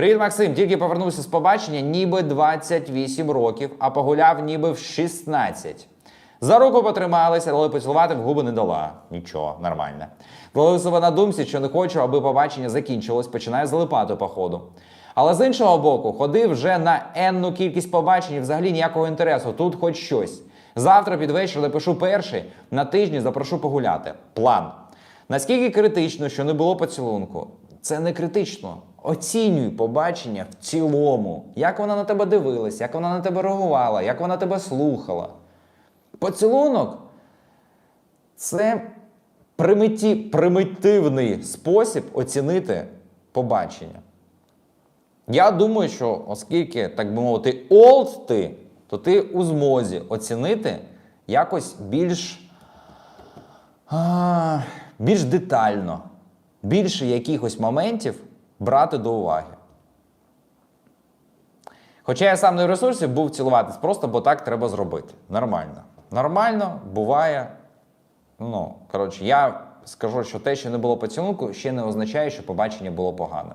Привіт, Максим. Тільки повернувся з побачення, ніби 28 років, а погуляв ніби в 16. За руку потрималися, але поцілувати в губи не дала. Нічого, нормально. Себе на думці, що не хочу, аби побачення закінчилось, починає залипати по ходу. Але з іншого боку, ходив вже на енну кількість побачень, і взагалі ніякого інтересу. Тут хоч щось. Завтра під вечір напишу перший, на тижні запрошу погуляти. План. Наскільки критично, що не було поцілунку? Це не критично. Оцінюй побачення в цілому. Як вона на тебе дивилась, як вона на тебе реагувала, як вона тебе слухала. Поцілунок це примиті, примітивний спосіб оцінити побачення. Я думаю, що оскільки, так би мовити, олд ти, то ти у змозі оцінити якось більш, а, більш детально, більше якихось моментів брати до уваги. Хоча я сам не в ресурсі був цілуватись, просто бо так треба зробити. Нормально. Нормально, буває. Ну, коротше, я скажу, що те, що не було поцілунку, ще не означає, що побачення було погане.